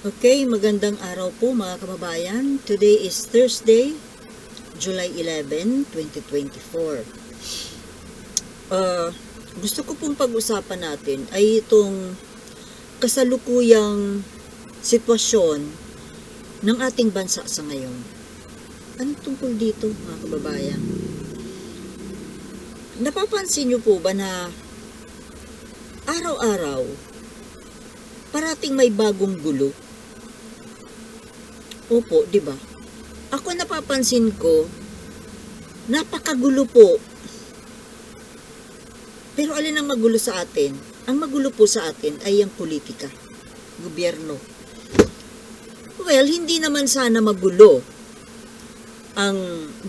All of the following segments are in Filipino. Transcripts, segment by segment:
Okay, magandang araw po mga kababayan. Today is Thursday, July 11, 2024. Uh, gusto ko pong pag-usapan natin ay itong kasalukuyang sitwasyon ng ating bansa sa ngayon. Ano tungkol dito mga kababayan? Napapansin niyo po ba na araw-araw parating may bagong gulo Opo, 'di ba? Ako napapansin ko napakagulo po. Pero alin ang magulo sa atin? Ang magulo po sa atin ay ang politika, gobyerno. Well, hindi naman sana magulo ang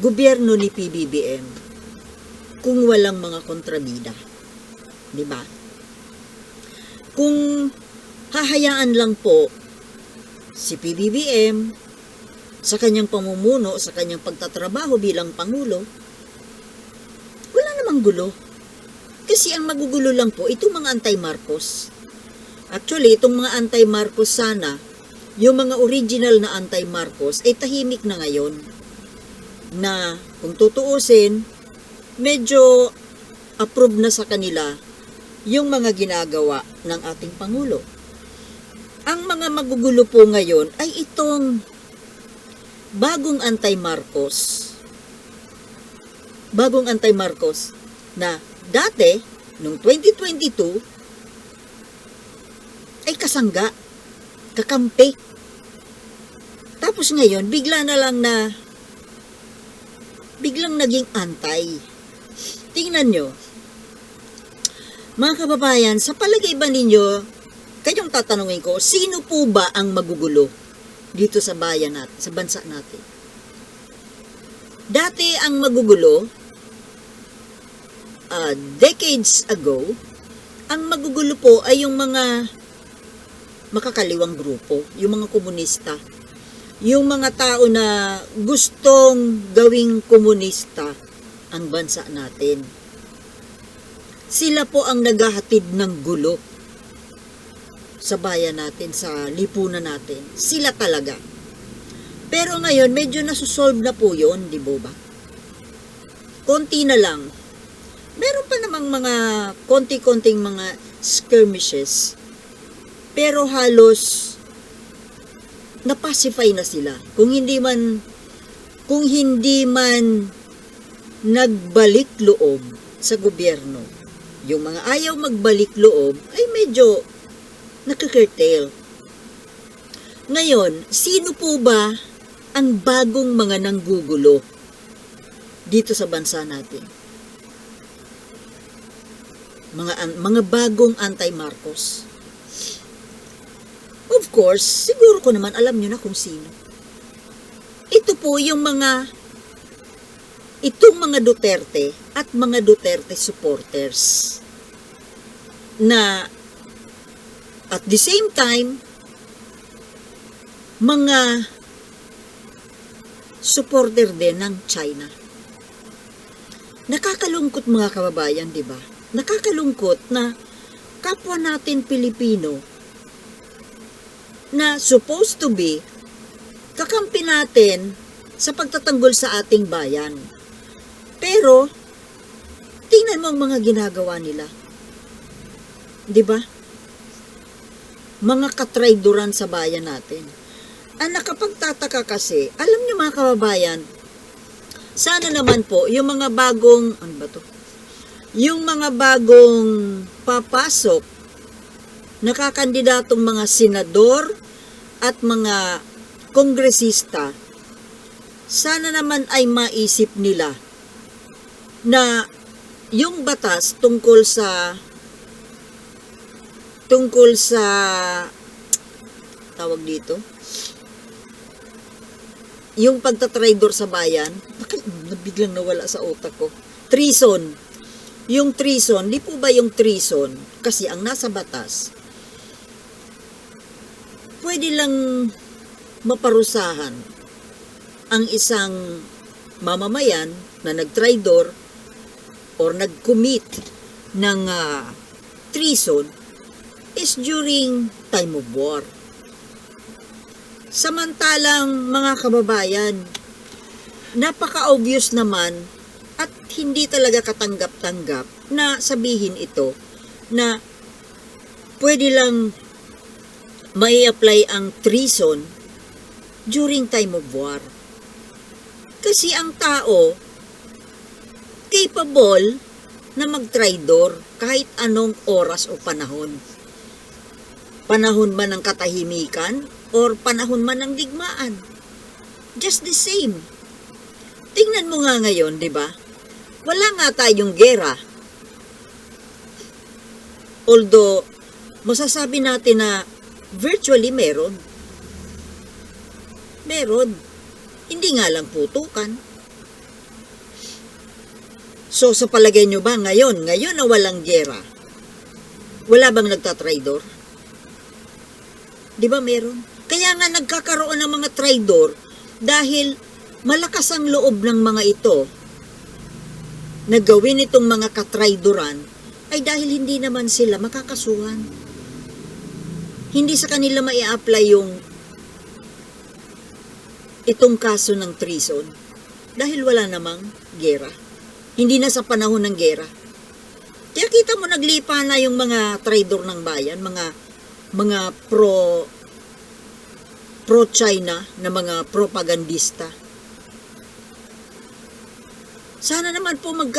gobyerno ni PBBM kung walang mga kontrabida. 'Di ba? Kung hahayaan lang po si PBBM sa kanyang pamumuno, sa kanyang pagtatrabaho bilang Pangulo, wala namang gulo. Kasi ang magugulo lang po, itong mga anti-Marcos. Actually, itong mga anti-Marcos sana, yung mga original na anti-Marcos, ay tahimik na ngayon. Na, kung tutuusin, medyo approve na sa kanila yung mga ginagawa ng ating Pangulo. Ang mga magugulo po ngayon ay itong bagong anti-Marcos. Bagong anti-Marcos na dati, noong 2022, ay kasangga, kakampi. Tapos ngayon, bigla na lang na, biglang naging antay. Tingnan nyo, mga kababayan, sa palagay ba ninyo, kayong tatanungin ko, sino po ba ang magugulo? Dito sa bayan natin, sa bansa natin. Dati ang magugulo, uh, decades ago, ang magugulo po ay yung mga makakaliwang grupo, yung mga komunista, yung mga tao na gustong gawing komunista ang bansa natin. Sila po ang naghahatid ng gulo sa bayan natin, sa lipunan natin. Sila talaga. Pero ngayon, medyo nasusolve na po yun, di ba ba? Konti na lang. Meron pa namang mga konti-konting mga skirmishes. Pero halos napacify na sila. Kung hindi man kung hindi man nagbalik loob sa gobyerno. Yung mga ayaw magbalik loob ay medyo nakakirtail. Ngayon, sino po ba ang bagong mga nanggugulo dito sa bansa natin? Mga, mga bagong anti-Marcos. Of course, siguro ko naman alam nyo na kung sino. Ito po yung mga itong mga Duterte at mga Duterte supporters na at the same time, mga supporter din ng China. Nakakalungkot mga kababayan, di ba? Nakakalungkot na kapwa natin Pilipino na supposed to be kakampi natin sa pagtatanggol sa ating bayan. Pero, tingnan mo ang mga ginagawa nila. Di ba? Mga katrayduran sa bayan natin. Ang nakapagtataka kasi, alam niyo mga kababayan, sana naman po, yung mga bagong, ano ba to? Yung mga bagong papasok, nakakandidatong mga senador at mga kongresista, sana naman ay maisip nila na yung batas tungkol sa tungkol sa tawag dito? Yung pagtatraidor sa bayan bakit biglang nawala sa utak ko? Treason. Yung treason di po ba yung treason? Kasi ang nasa batas pwede lang maparusahan ang isang mamamayan na nagtraidor or nag-commit ng uh, treason is during time of war. Samantalang mga kababayan, napaka-obvious naman at hindi talaga katanggap-tanggap na sabihin ito na pwede lang may apply ang treason during time of war. Kasi ang tao capable na mag-traidor kahit anong oras o panahon. Panahon man ng katahimikan or panahon man ng digmaan. Just the same. Tingnan mo nga ngayon, di ba? Wala nga tayong gera. Although, masasabi natin na virtually meron. Meron. Hindi nga lang putukan. So, sa palagay nyo ba ngayon, ngayon na walang gera, wala bang nagtatraidor? Di ba meron? Kaya nga nagkakaroon ng mga traidor dahil malakas ang loob ng mga ito na gawin itong mga katraidoran ay dahil hindi naman sila makakasuhan. Hindi sa kanila mai apply yung itong kaso ng treason dahil wala namang gera. Hindi na sa panahon ng gera. Kaya kita mo naglipa na yung mga traidor ng bayan, mga mga pro pro China na mga propagandista. Sana naman po mag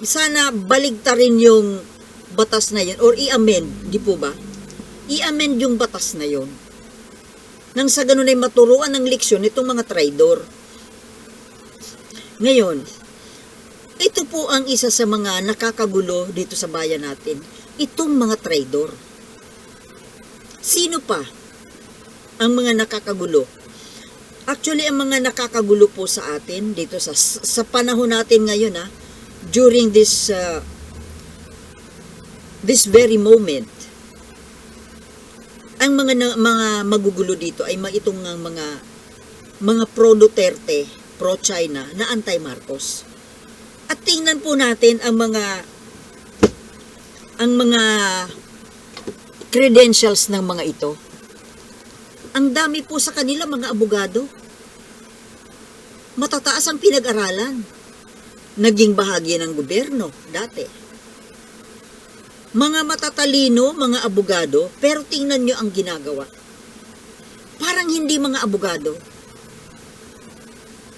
sana baligtarin yung batas na yun or i-amend, di po ba? I-amend yung batas na yun. Nang sa ganun ay maturuan ng leksyon itong mga traidor. Ngayon, ito po ang isa sa mga nakakagulo dito sa bayan natin. Itong mga traidor. Sino pa ang mga nakakagulo? Actually, ang mga nakakagulo po sa atin dito sa sa panahon natin ngayon ha, during this uh, this very moment. Ang mga na, mga magugulo dito ay mga itong nga mga mga pro Duterte, pro China na anti Marcos. At tingnan po natin ang mga ang mga credentials ng mga ito. Ang dami po sa kanila mga abogado. Matataas ang pinag-aralan. Naging bahagi ng gobyerno dati. Mga matatalino, mga abogado, pero tingnan nyo ang ginagawa. Parang hindi mga abogado.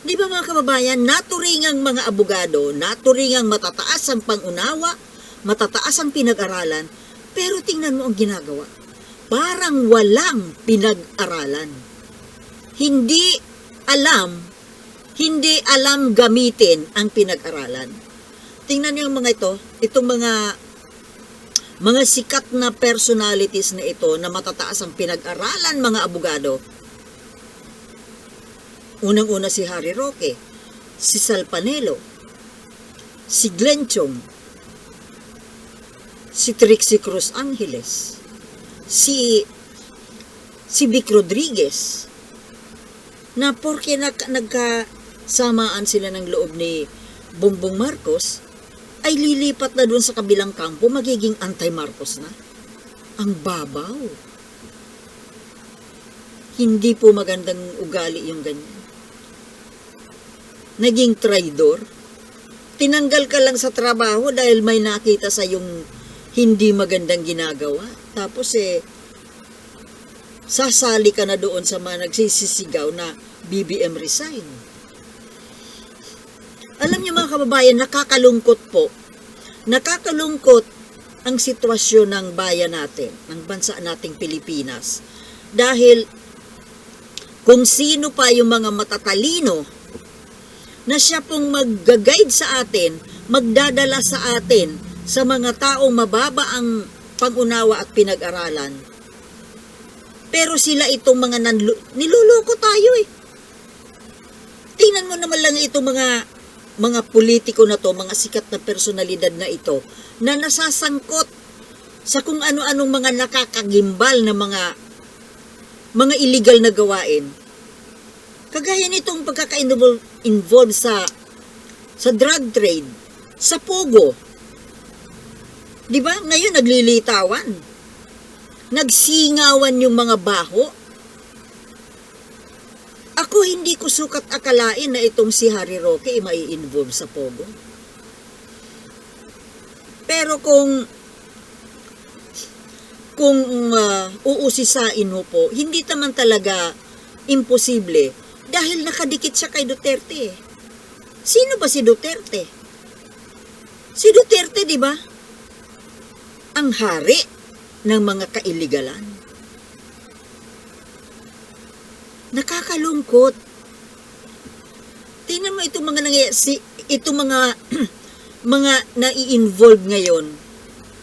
Di ba mga kababayan, naturingang mga abogado, naturingang matataas ang pangunawa, matataas ang pinag-aralan, pero tingnan mo ang ginagawa parang walang pinag-aralan. Hindi alam, hindi alam gamitin ang pinag-aralan. Tingnan niyo yung mga ito, itong mga mga sikat na personalities na ito na matataas ang pinag-aralan mga abogado. Unang-una si Harry Roque, si Sal Panelo, si Glenn Chong, si Trixie Cruz Angeles, si si Vic Rodriguez na porke nag, nagkasamaan sila ng loob ni Bongbong Marcos ay lilipat na doon sa kabilang kampo magiging anti-Marcos na. Ang babaw. Hindi po magandang ugali yung ganyan. Naging traidor. Tinanggal ka lang sa trabaho dahil may nakita sa yung hindi magandang ginagawa tapos eh, sasali ka na doon sa mga nagsisisigaw na BBM resign. Alam niyo mga kababayan, nakakalungkot po. Nakakalungkot ang sitwasyon ng bayan natin, ng bansa nating Pilipinas. Dahil kung sino pa yung mga matatalino na siya pong mag-guide sa atin, magdadala sa atin sa mga taong mababa ang pangunawa at pinag-aralan. Pero sila itong mga nanlu- niluloko tayo eh. Tingnan mo naman lang itong mga mga politiko na to, mga sikat na personalidad na ito, na nasasangkot sa kung ano-anong mga nakakagimbal na mga mga illegal na gawain. Kagaya nitong pagkaka-involve sa sa drug trade, sa pogo, Di ba? Ngayon naglilitawan. Nagsingawan yung mga baho. Ako hindi ko sukat akalain na itong si Harry Roque ay mai-involve sa Pogo. Pero kung kung uh, uusisain mo po, hindi naman talaga imposible dahil nakadikit siya kay Duterte. Sino ba si Duterte? Si Duterte, di ba? Ang hari ng mga kailigalan. Nakakalungkot. Tingnan mo itong mga nangyayari, si, itong mga mga nai-involve ngayon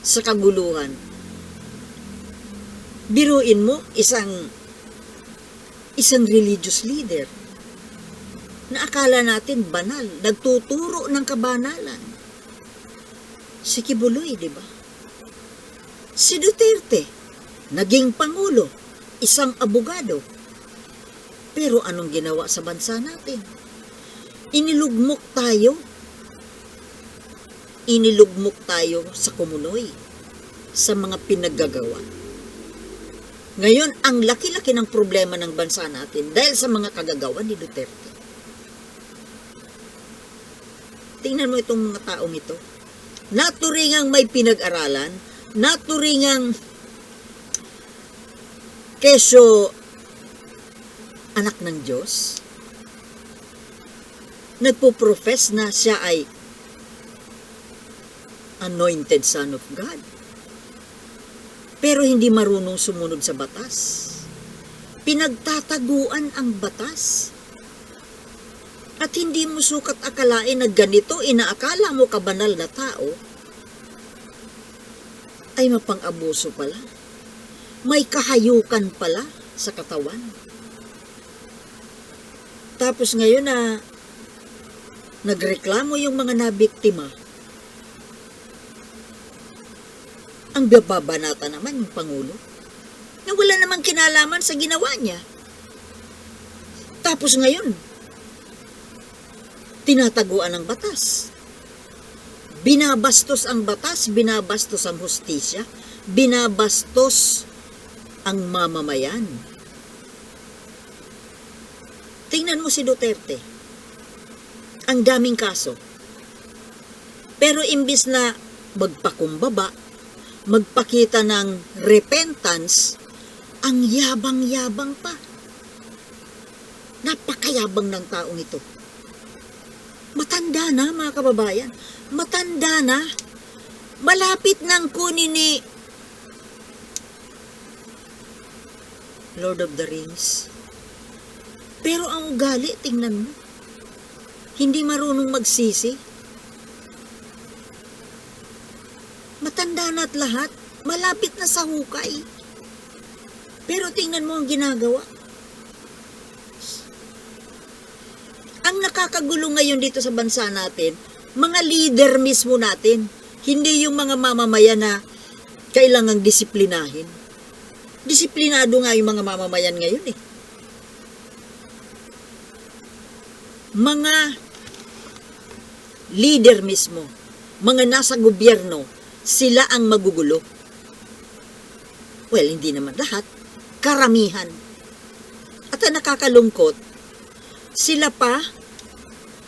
sa kaguluhan. Biruin mo isang isang religious leader na akala natin banal, nagtuturo ng kabanalan. Si Kibuloy, di ba? Si Duterte, naging pangulo, isang abogado. Pero anong ginawa sa bansa natin? Inilugmok tayo. Inilugmok tayo sa kumunoy, sa mga pinaggagawa. Ngayon, ang laki-laki ng problema ng bansa natin dahil sa mga kagagawa ni Duterte. Tingnan mo itong mga taong ito. Naturingang may pinag-aralan, naturingang keso anak ng Diyos, nagpo-profess na siya ay anointed son of God. Pero hindi marunong sumunod sa batas. Pinagtataguan ang batas. At hindi mo sukat akalain na ganito, inaakala mo kabanal na tao, ay mapang-abuso pala. May kahayukan pala sa katawan. Tapos ngayon na nagreklamo yung mga nabiktima, ang bababanata naman yung Pangulo na wala namang kinalaman sa ginawa niya. Tapos ngayon, tinataguan ang batas. Binabastos ang batas, binabastos ang hustisya, binabastos ang mamamayan. Tingnan mo si Duterte. Ang daming kaso. Pero imbis na magpakumbaba, magpakita ng repentance, ang yabang-yabang pa. Napakayabang ng taong ito. Matanda na, mga kababayan. Matanda na. Malapit nang kunin ni Lord of the Rings. Pero ang ugali, tingnan mo. Hindi marunong magsisi. Matanda na at lahat. Malapit na sa hukay. Pero tingnan mo ang ginagawa. Ang nakakagulo ngayon dito sa bansa natin, mga leader mismo natin, hindi yung mga mamamayan na kailangang disiplinahin. Disiplinado nga yung mga mamamayan ngayon eh. Mga leader mismo, mga nasa gobyerno, sila ang magugulo. Well, hindi naman lahat. Karamihan. At ang nakakalungkot, sila pa,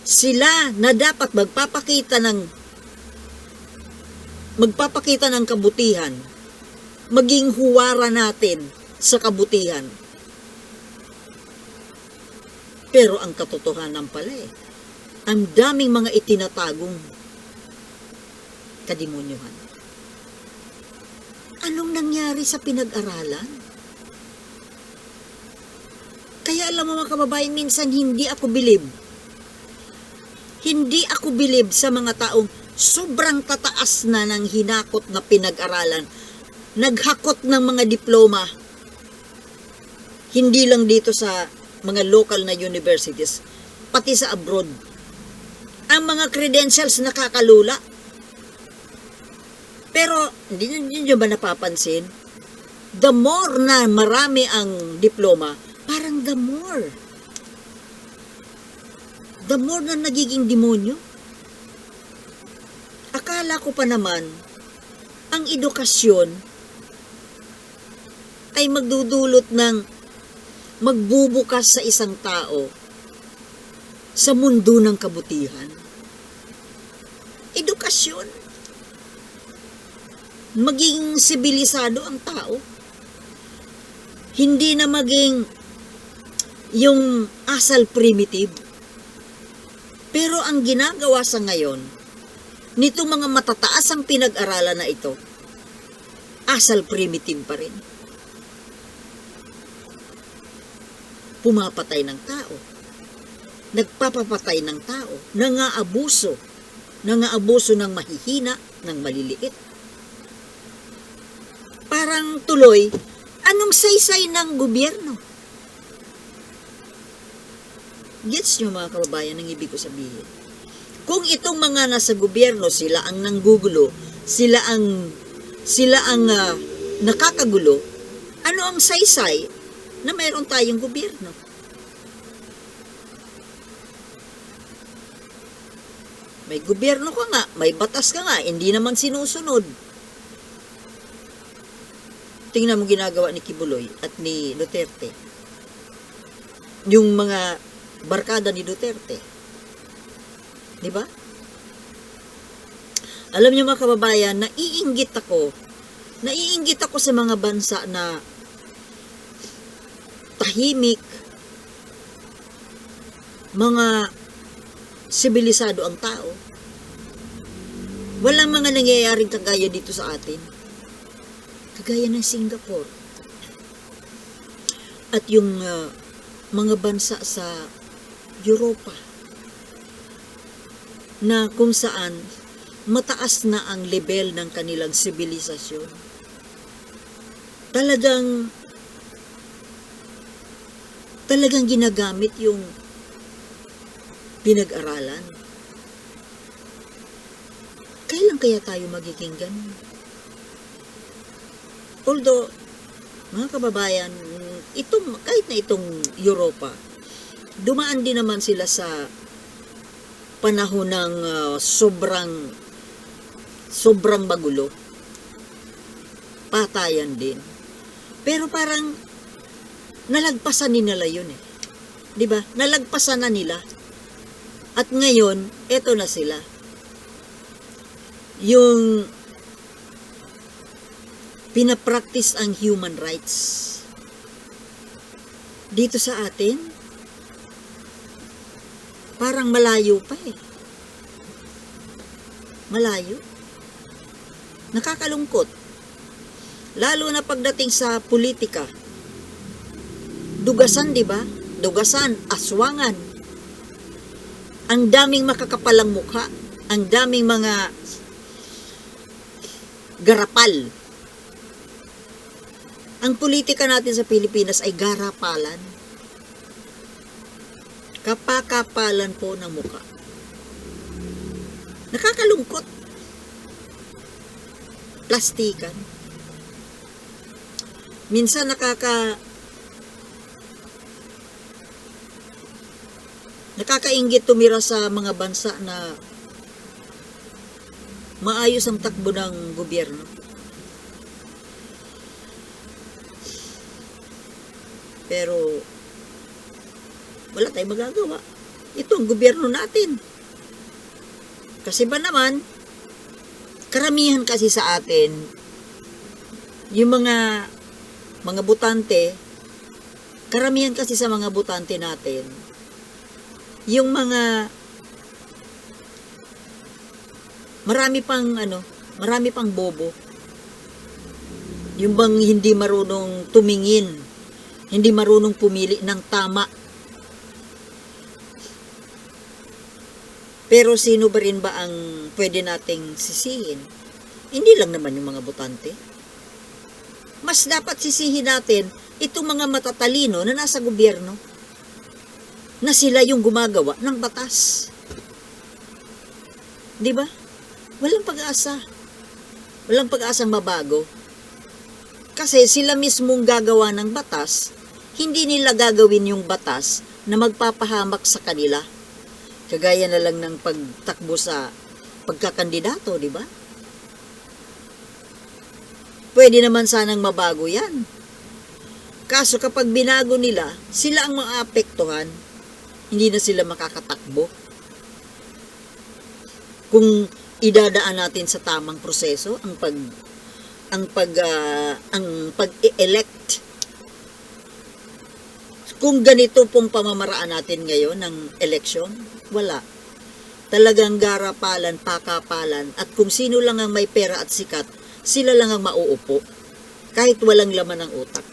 sila na dapat magpapakita ng magpapakita ng kabutihan, maging huwara natin sa kabutihan. Pero ang katotohanan pala eh, ang daming mga itinatagong kadimonyohan. Anong nangyari sa pinag-aralan? Kaya alam mo mga kababayan, minsan hindi ako bilib. Hindi ako bilib sa mga taong sobrang tataas na ng hinakot na pinag-aralan. Naghakot ng mga diploma. Hindi lang dito sa mga local na universities, pati sa abroad. Ang mga credentials nakakalula. Pero, hindi nyo ba napapansin? The more na marami ang diploma, parang the more. The more na nagiging demonyo. Akala ko pa naman, ang edukasyon ay magdudulot ng magbubukas sa isang tao sa mundo ng kabutihan? Edukasyon. Maging sibilisado ang tao. Hindi na maging yung asal primitive. Pero ang ginagawa sa ngayon, nito mga matataas ang pinag-aralan na ito, asal primitive pa rin. Pumapatay ng tao. Nagpapapatay ng tao. Nangaabuso. Nangaabuso ng mahihina, ng maliliit. Parang tuloy, anong saysay ng gobyerno? Gets nyo mga kababayan ang ibig ko sabihin? Kung itong mga nasa gobyerno, sila ang nanggugulo, sila ang sila ang ah, nakakagulo, ano ang saysay na mayroon tayong gobyerno? May gobyerno ka nga, may batas ka nga, hindi naman sinusunod. Tingnan mo ginagawa ni Kibuloy at ni Duterte. Yung mga barkada ni Duterte. Di ba? Alam niyo mga kababayan, naiinggit ako, naiinggit ako sa mga bansa na tahimik, mga sibilisado ang tao. Walang mga nangyayaring kagaya dito sa atin. Kagaya ng Singapore. At yung ah, mga bansa sa Europa na kung saan mataas na ang level ng kanilang sibilisasyon. Talagang talagang ginagamit yung pinag-aralan. Kailan kaya tayo magiging ganun? Although, mga kababayan, itong, kahit na itong Europa, dumaan din naman sila sa panahon ng ah, sobrang sobrang magulo. Patayan din. Pero parang nalagpasan ni nila yun eh. 'Di ba? Nalagpasan na nila. At ngayon, eto na sila. Yung pinapractice ang human rights. Dito sa atin, parang malayo pa eh. Malayo. Nakakalungkot. Lalo na pagdating sa politika. Dugasan, di ba? Dugasan, aswangan. Ang daming makakapalang mukha. Ang daming mga garapal. Ang politika natin sa Pilipinas ay garapalan. Kapakapalan po ng mukha. Nakakalungkot. Plastikan. Minsan nakaka nakakaingit tumira sa mga bansa na maayos ang takbo ng gobyerno. Pero wala tayong magagawa. Ito ang gobyerno natin. Kasi ba naman, karamihan kasi sa atin, yung mga mga butante, karamihan kasi sa mga butante natin, yung mga marami pang ano, marami pang bobo. Yung bang hindi marunong tumingin, hindi marunong pumili ng tama. Pero sino ba rin ba ang pwede nating sisihin? Hindi lang naman yung mga butante. Mas dapat sisihin natin itong mga matatalino na nasa gobyerno na sila yung gumagawa ng batas. 'Di ba? Walang pag-asa. Walang pag-asang mabago. Kasi sila mismong gagawa ng batas, hindi nila gagawin yung batas na magpapahamak sa kanila. Kagaya na lang ng pagtakbo sa pagkakandidato, di ba? Pwede naman sanang mabago yan. Kaso kapag binago nila, sila ang maapektuhan. Hindi na sila makakatakbo. Kung idadaan natin sa tamang proseso ang pag ang pag ah, ang pag-elect kung ganito pong pamamaraan natin ngayon ng eleksyon, wala. Talagang garapalan, pakapalan, at kung sino lang ang may pera at sikat, sila lang ang mauupo, kahit walang laman ng utak.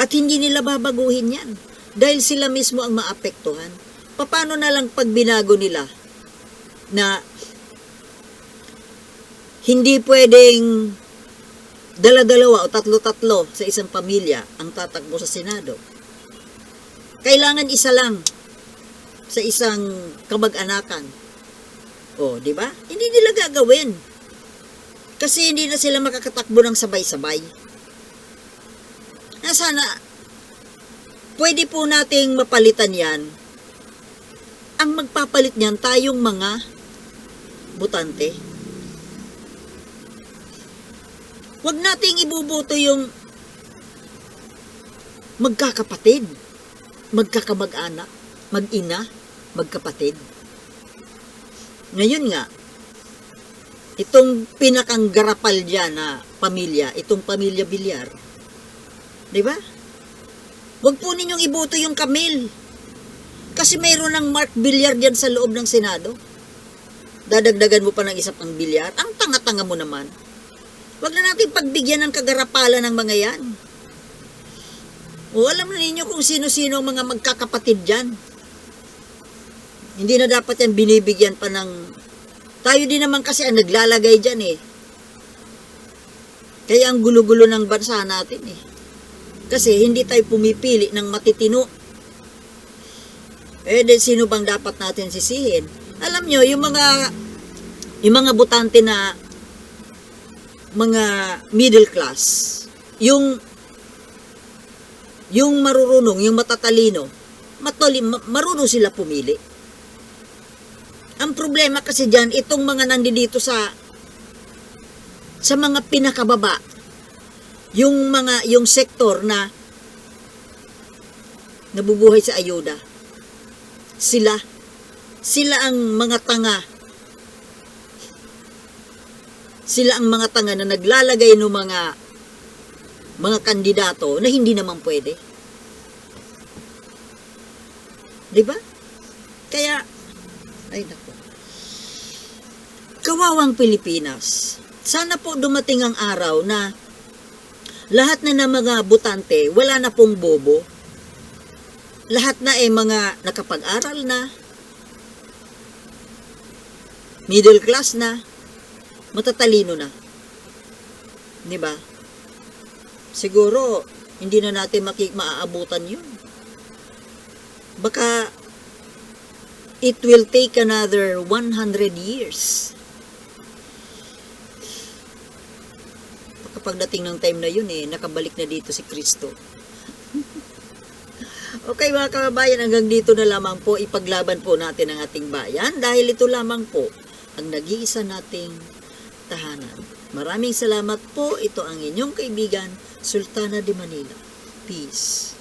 At hindi nila babaguhin yan, dahil sila mismo ang maapektuhan. Paano na lang pag binago nila na hindi pwedeng dala-dalawa o tatlo-tatlo sa isang pamilya ang tatakbo sa Senado. Kailangan isa lang sa isang kamag-anakan. O, di ba? Hindi nila gagawin. Kasi hindi na sila makakatakbo ng sabay-sabay. Na sana, pwede po nating mapalitan yan. Ang magpapalit niyan, tayong mga butante. Huwag nating ibubuto yung magkakapatid, magkakamag-anak, mag-ina, magkapatid. Ngayon nga, itong pinakang garapal dyan na pamilya, itong pamilya bilyar, di ba? Huwag po ninyong iboto yung Camille. Kasi mayroon ng Mark Bilyar dyan sa loob ng Senado. Dadagdagan mo pa ng isa pang bilyar. Ang tanga-tanga mo naman. Huwag na natin pagbigyan ng kagarapalan ng mga yan. O alam na ninyo kung sino-sino ang mga magkakapatid dyan. Hindi na dapat yan binibigyan pa ng... Tayo din naman kasi ang naglalagay dyan eh. Kaya ang gulo-gulo ng bansa natin eh. Kasi hindi tayo pumipili ng matitino. Eh, then sino bang dapat natin sisihin? Alam nyo, yung mga yung mga butante na mga middle class, yung yung marurunong, yung matatalino, matoli, ma- marunong sila pumili. Ang problema kasi diyan itong mga nandito sa sa mga pinakababa, yung mga yung sektor na nabubuhay sa ayuda. Sila sila ang mga tanga sila ang mga tanga na naglalagay ng mga mga kandidato na hindi naman pwede. 'Di ba? Kaya ay nako. Kawawang Pilipinas. Sana po dumating ang araw na lahat na ng mga butante, wala na pong bobo. Lahat na ay mga nakapag-aral na, middle class na, matatalino na. 'Di ba? Siguro hindi na natin maaabutan 'yun. Baka it will take another 100 years. Baka pagdating ng time na 'yun eh, nakabalik na dito si Kristo. Okay mga kababayan, hanggang dito na lamang po ipaglaban po natin ang ating bayan dahil ito lamang po ang nag-iisa nating tahanan. Maraming salamat po. Ito ang inyong kaibigan, Sultana de Manila. Peace.